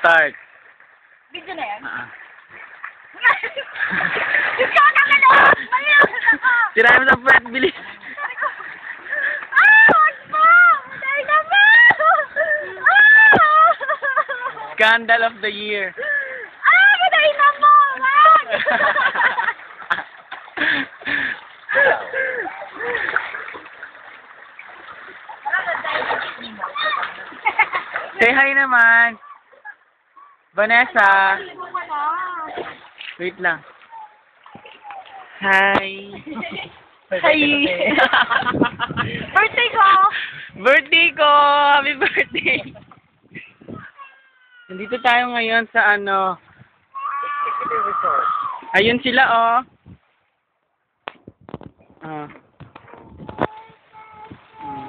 Start. Video na yan. Ah. Ikaw na ka na! Tirahin mo sa puwet, bilis. Ah! Scandal of the year. Ah! Dahil na mo! Wag! Say hi naman. Vanessa. Wait lang. Hi. Hi! Birthday ko! birthday ko! Happy birthday! Nandito tayo ngayon sa ano. Ayun sila oh. Ah. Hmm.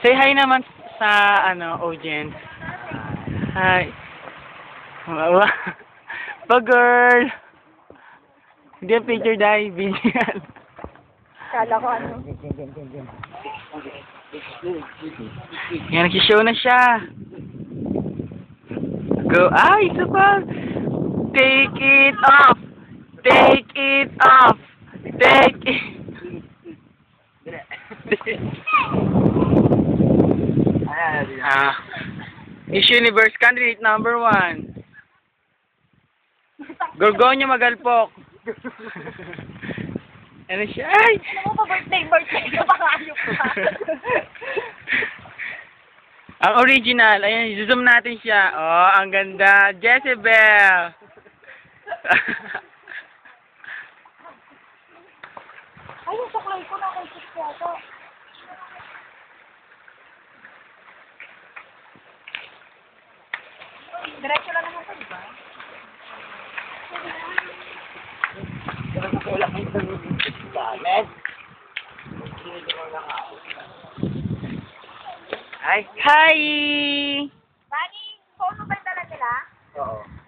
Say hi naman sa ano audience. Hi. Pa girl. Hindi ang picture dahil binyan. Kala ko ano. Yan, nagsishow na siya. Go. Ay, isa pa. Take it off. Take it off. Take it. ah. Miss Universe candidate number one. Gorgonya Magalpok. ano siya? Ay! Ano mo pa birthday? Birthday ka pa. Ang original, ayan, zoom natin siya. Oh, ang ganda. Jezebel! Ay, yung suklay ko na kay Sis yata. Diretso lang naman ito, di ba? Hi! Hi! Bani, phone mo ba dala nila? Oo.